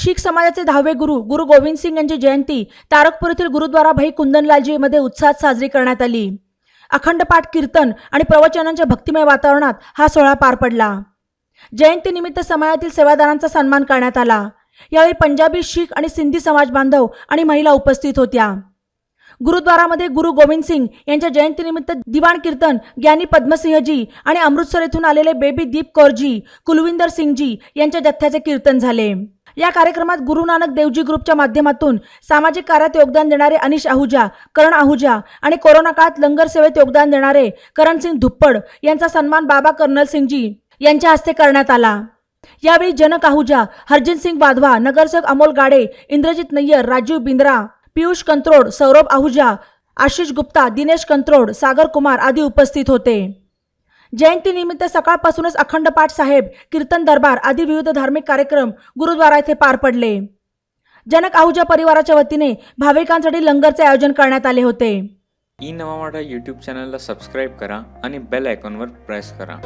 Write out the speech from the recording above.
शीख समाजाचे दहावे गुरु गुरु गोविंद सिंग यांची जयंती तारकपूर येथील गुरुद्वारा भाई कुंदनलालजी मध्ये उत्साहात साजरी करण्यात आली. अखंड पाठ कीर्तन आणि प्रवचनांच्या भक्तिमय वातावरणात हा सोहळा पार पडला. जयंतीनिमित्त समाजातील सेवादारांचा सन्मान करण्यात आला. यावेळी पंजाबी शीख आणि सिंधी समाज बांधव आणि महिला उपस्थित होत्या. गुरुद्वारामध्ये गुरु गोविंद सिंग यांच्या जयंतीनिमित्त दिवाण कीर्तन ज्ञानी पद्मसिंहजी आणि अमृतसर येथून आलेले बेबी दीप कौरजी कुलविंदर सिंगजी यांच्या जथ्याचे कीर्तन झाले. या कार्यक्रमात गुरु नानक देवजी ग्रुपच्या माध्यमातून सामाजिक कार्यात योगदान देणारे अनिश आहुजा करण आहुजा आणि कोरोना काळात लंगर सेवेत योगदान देणारे करणसिंग धुप्पड यांचा सन्मान बाबा कर्नल सिंगजी यांच्या हस्ते करण्यात आला. यावेळी जनक आहुजा हरजनसिंग बाधवा वाधवा नगरसेवक अमोल गाडे इंद्रजित नय्यर राजीव बिंद्रा पियुष कंत्रोड सौरभ आहुजा आशिष गुप्ता दिनेश कंत्रोड सागर कुमार आदी उपस्थित होते. जयंतीनिमित्त सकाळपासूनच अखंड पाठ साहेब कीर्तन दरबार आदी विविध धार्मिक कार्यक्रम गुरुद्वारा येथे पार पडले. जनक आहुजा परिवाराच्या वतीने भाविकांसाठी लंगरचे आयोजन करण्यात आले होते. ई नवा मराठा यूट्यूब चॅनलला सबस्क्राईब करा आणि बेल आयकॉनवर प्रेस करा.